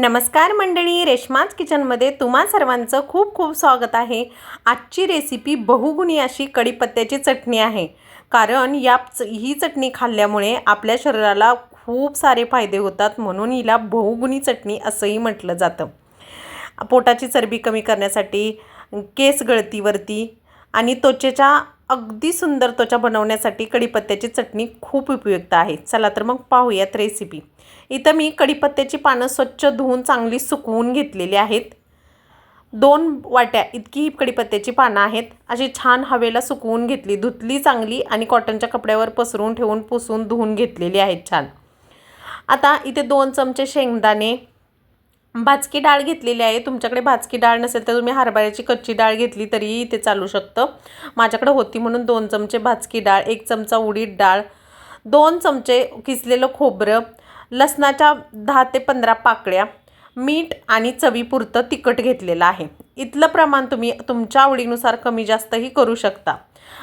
नमस्कार मंडळी रेश्माज किचनमध्ये तुम्हा सर्वांचं खूप खूप स्वागत आहे. आजची रेसिपी बहुगुणी अशी कढीपत्त्याची चटणी आहे. कारण या च- ही चटणी खाल्ल्यामुळे आपल्या शरीराला खूप सारे फायदे होतात म्हणून हिला बहुगुणी चटणी असंही म्हटलं जातं. पोटाची चरबी कमी करण्यासाठी केस गळतीवरती आणि त्वचेच्या अगदी सुंदर त्वचा बनवण्यासाठी कढीपत्त्याची चटणी खूप उपयुक्त आहे. चला तर मग पाहूयात रेसिपी इथं मी कढीपत्त्याची पानं स्वच्छ धुवून चांगली सुकवून घेतलेली आहेत. दोन वाट्या इतकी ही कढीपत्त्याची पानं आहेत. अशी छान हवेला सुकवून घेतली धुतली चांगली आणि कॉटनच्या कपड्यावर पसरून ठेवून पुसून धुवून घेतलेली आहेत छान. आता इथे दोन चमचे शेंगदाणे भाजकी डाळ घेतलेली आहे. तुमच्याकडे भाजकी डाळ नसेल तर तुम्ही हरभऱ्याची कच्ची डाळ घेतली तरीही ते चालू शकतं. माझ्याकडे होती म्हणून दोन चमचे भाजकी डाळ एक चमचा उडीद डाळ दोन चमचे किसलेलं खोबरं लसणाच्या दहा ते पंधरा पाकळ्या मीठ आणि चवीपुरतं तिखट घेतलेलं आहे. इथलं प्रमाण तुम्ही तुमच्या आवडीनुसार कमी जास्तही करू शकता.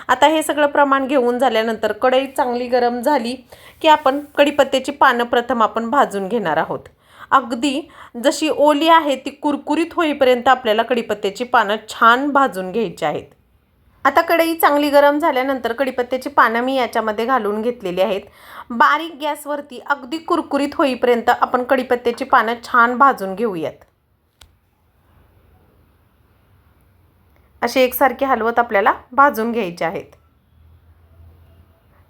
आता हे सगळं प्रमाण घेऊन झाल्यानंतर कढई चांगली गरम झाली की आपण कढीपत्त्याची पानं प्रथम आपण भाजून घेणार आहोत. अगदी जशी ओली आहे ती कुरकुरीत होईपर्यंत आपल्याला कढीपत्त्याची पानं छान भाजून घ्यायची आहेत. आता कढई चांगली गरम झाल्यानंतर कढीपत्त्याची पानं मी याच्यामध्ये घालून घेतलेली आहेत. बारीक गॅसवरती अगदी कुरकुरीत होईपर्यंत आपण कढीपत्त्याची पानं छान भाजून घेऊयात. असे एकसारखे हलवत आपल्याला भाजून घ्यायचे आहेत.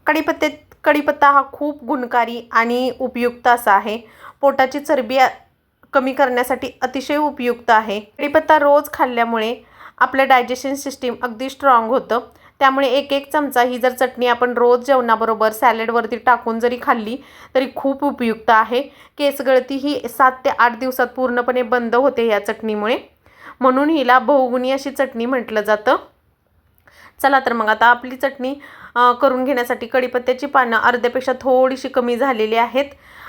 कढीपत्ते कढीपत्ता हा खूप गुणकारी आणि उपयुक्त असा आहे. पोटाची चरबी कमी करण्यासाठी अतिशय उपयुक्त आहे. कढीपत्ता रोज खाल्ल्यामुळे आपलं डायजेशन सिस्टीम अगदी स्ट्रॉंग होतं. त्यामुळे एक एक चमचा ही जर चटणी आपण रोज जेवणाबरोबर सॅलडवरती टाकून जरी खाल्ली तरी खूप उपयुक्त आहे. केसगळती ही सात ते आठ दिवसात पूर्णपणे बंद होते या चटणीमुळे. म्हणून हिला बहुगुणी अशी चटणी म्हटलं जातं. चला तर मग आता आपली चटणी करून घेण्यासाठी कढीपत्त्याची पानं अर्ध्यापेक्षा थोडीशी कमी झालेली आहेत.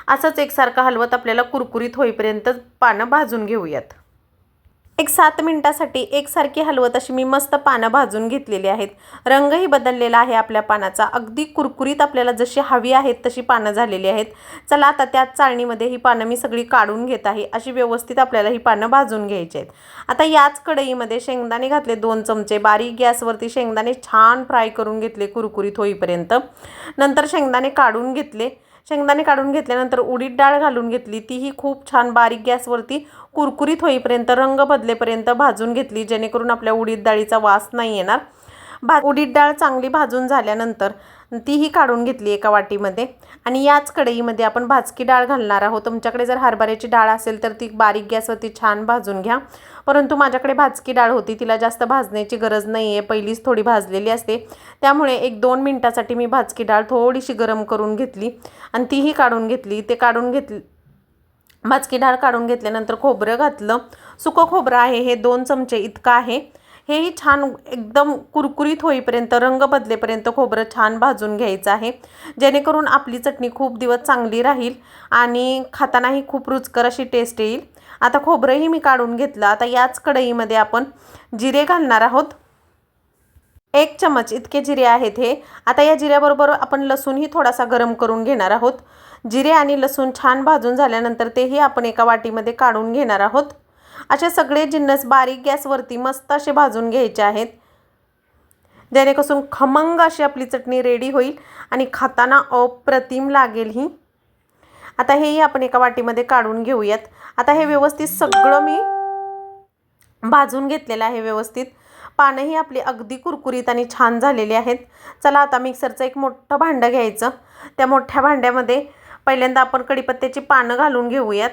असंच एकसारखं हलवत आपल्याला कुरकुरीत होईपर्यंत पानं भाजून घेऊयात. एक सात मिनटासाठी एकसारखी हलवत अशी मी मस्त पानं भाजून घेतलेली आहेत. रंगही बदललेला आहे आपल्या पानाचा. अगदी कुरकुरीत आपल्याला जशी हवी आहेत तशी पानं झालेली आहेत. चला आता त्याच चाळणीमध्ये ही पानं मी सगळी काढून घेत आहे. अशी व्यवस्थित आपल्याला ही पानं भाजून घ्यायची आहेत. आता याच कढईमध्ये शेंगदाणे घातले दोन चमचे. बारीक गॅसवरती शेंगदाणे छान फ्राय करून घेतले कुरकुरीत होईपर्यंत. नंतर शेंगदाणे काढून घेतले. शेंगदाणे काढून घेतल्यानंतर उडीद डाळ घालून घेतली. तीही खूप छान बारीक गॅसवरती कुरकुरीत होईपर्यंत रंग बदलेपर्यंत भाजून घेतली जेणेकरून आपल्या उडीद डाळीचा वास नाही येणार. भा उडीद डाळ चांगली भाजून झाल्यानंतर तीही काढून घेतली एका वाटीमध्ये. आणि याच कढईमध्ये आपण भाजकी डाळ घालणार आहोत. तुमच्याकडे जर हरभऱ्याची डाळ असेल तर ती बारीक गॅसवरती छान भाजून घ्या. परंतु माझ्याकडे भाजकी डाळ होती. तिला जास्त भाजण्याची गरज नाही आहे पहिलीच थोडी भाजलेली असते. त्यामुळे एक दोन मिनटासाठी मी भाजकी डाळ थोडीशी गरम करून घेतली आणि तीही काढून घेतली. ते काढून घेतली भाजकी डाळ काढून घेतल्यानंतर खोबरं घातलं. सुकं खोबरं आहे. हे दोन चमचे इतकं आहे. हेही छान एकदम कुरकुरीत होईपर्यंत रंग बदलेपर्यंत खोबरं छान भाजून घ्यायचं आहे. जेणेकरून आपली चटणी खूप दिवस चांगली राहील आणि खातानाही खूप रुचकर अशी टेस्ट येईल. आता खोबरंही मी काढून घेतलं. आता याच कढईमध्ये आपण जिरे घालणार आहोत. एक चमच इतके जिरे आहेत हे. आता या जिऱ्याबरोबर आपण लसूणही थोडासा गरम करून घेणार आहोत. जिरे आणि लसूण छान भाजून झाल्यानंतर तेही आपण एका वाटीमध्ये काढून घेणार आहोत. असे सगळे जिन्नस बारीक गॅसवरती मस्त असे भाजून घ्यायचे आहेत. जेणेकरून खमंग अशी आपली चटणी रेडी होईल आणि खाताना अप्रतिम लागेल ही. आता हेही आपण एका वाटीमध्ये काढून घेऊयात. आता हे व्यवस्थित सगळं मी भाजून घेतलेलं आहे व्यवस्थित. पानंही आपली अगदी कुरकुरीत आणि छान झालेली आहेत. चला आता मिक्सरचं एक मोठं भांडं घ्यायचं. त्या मोठ्या भांड्यामध्ये पहिल्यांदा आपण कढीपत्त्याची पानं घालून घेऊयात.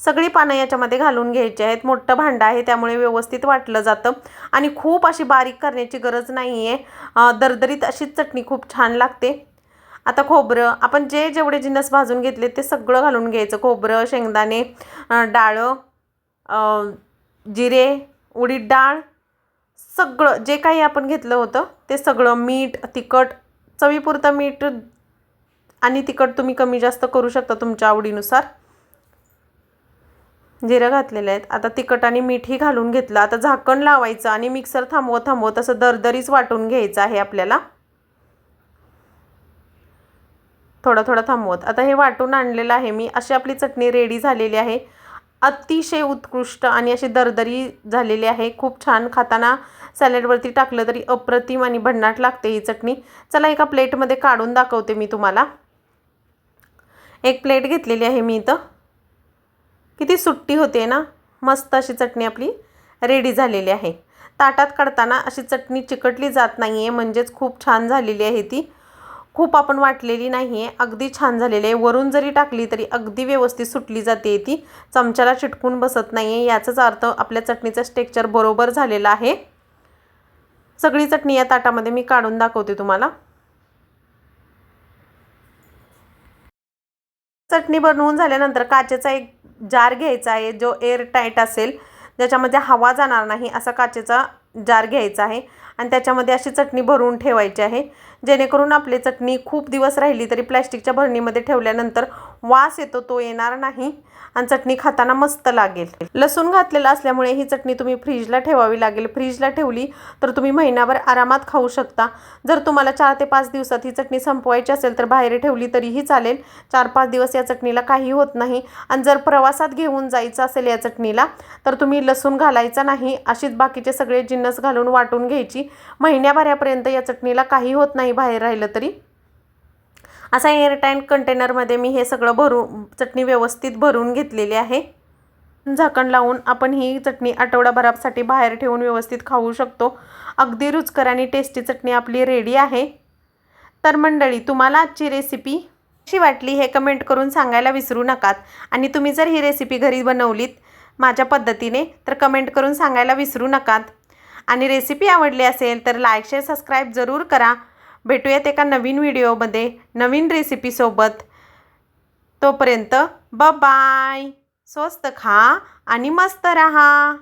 सगळी पानं याच्यामध्ये घालून घ्यायची आहेत. मोठं भांडं आहे त्यामुळे व्यवस्थित वाटलं जातं. आणि खूप अशी बारीक करण्याची गरज नाही आहे दरदरीत अशीच चटणी खूप छान लागते. आता खोबरं आपण जे जेवढे जिन्नस भाजून घेतले ते सगळं घालून घ्यायचं. खोबरं शेंगदाणे डाळं जिरे उडीद डाळ सगळं जे काही आपण घेतलं होतं ते सगळं मीठ तिखट चवीपुरतं मीठ आणि तिखट तुम्ही कमी जास्त करू शकता तुमच्या आवडीनुसार. जिरं घातलेलं आहेत. आता तिखट आणि मीठही घालून घेतलं. आता झाकण लावायचं आणि मिक्सर थांबवत थांबवत असं दरदरीच वाटून घ्यायचं आहे आपल्याला. थोडं थोडं थांबवत. आता हे वाटून आणलेलं आहे मी. अशी आपली चटणी रेडी झालेली आहे. अतिशय उत्कृष्ट आणि अशी दरदरी झालेली आहे. खूप छान खाताना सॅलडवरती टाकलं तरी अप्रतिम आणि भन्नाट लागते ही चटणी. चला एका प्लेटमध्ये काढून दाखवते मी तुम्हाला. एक प्लेट घेतलेली आहे मी इथं. किती सुट्टी होते ना मस्त अशी चटणी आपली रेडी झालेली आहे. ताटात काढताना अशी चटणी चिकटली जात नाही आहे म्हणजेच खूप छान झालेली आहे ती. खूप आपण वाटलेली नाही आहे अगदी छान झालेली आहे. वरून जरी टाकली तरी अगदी व्यवस्थित सुटली जाते ती. चमच्याला चिटकून बसत नाही आहे याचाच अर्थ आपल्या चटणीचं स्टेक्चर बरोबर झालेलं आहे. सगळी चटणी या ताटामध्ये मी काढून दाखवते तुम्हाला. चटणी बनवून झाल्यानंतर काचेचा एक जार घ्यायचा आहे जो एअर टाईट असेल ज्याच्यामध्ये हवा जाणार नाही असा काचेचा जार घ्यायचा आहे. आणि त्याच्यामध्ये अशी चटणी भरून ठेवायची आहे. जेणेकरून आपली चटणी खूप दिवस राहिली तरी प्लॅस्टिकच्या भरणीमध्ये ठेवल्यानंतर वास येतो तो येणार नाही आणि चटणी खाताना मस्त लागेल. लसूण घातलेला असल्यामुळे ही चटणी तुम्ही फ्रीजला ठेवावी लागेल. फ्रीजला ठेवली तर तुम्ही महिनाभर आरामात खाऊ शकता. जर तुम्हाला चार ते पाच दिवसात ही चटणी संपवायची असेल तर बाहेर ठेवली तरीही चालेल. चार पाच दिवस या चटणीला काही होत नाही आणि जर प्रवासात घेऊन जायचं असेल या चटणीला तर तुम्ही लसूण घालायचा नाही. अशीच बाकीचे सगळे जिन्नस घालून वाटून घ्यायची. महिन्याभरापर्यंत या चटणीला काही होत नाही बाहेर राहिलं तरी. असा एअरटाईन कंटेनरमध्ये मी हे सगळं भरून चटणी व्यवस्थित भरून घेतलेली आहे. झाकण लावून आपण ही चटणी आठवडाभरासाठी बाहेर ठेवून व्यवस्थित खाऊ शकतो. अगदी रुचकर आणि टेस्टी चटणी आपली रेडी आहे. तर मंडळी तुम्हाला आजची रेसिपी कशी वाटली हे कमेंट करून सांगायला विसरू नकात. आणि तुम्ही जर ही रेसिपी घरी बनवलीत माझ्या पद्धतीने तर कमेंट करून सांगायला विसरू नकात. आणि रेसिपी आवडली असेल तर लाईक शेअर सबस्क्राईब जरूर करा. भेटूयात एका नवीन व्हिडिओमध्ये नवीन रेसिपीसोबत तोपर्यंत ब बाय स्वस्त खा आणि मस्त रहा.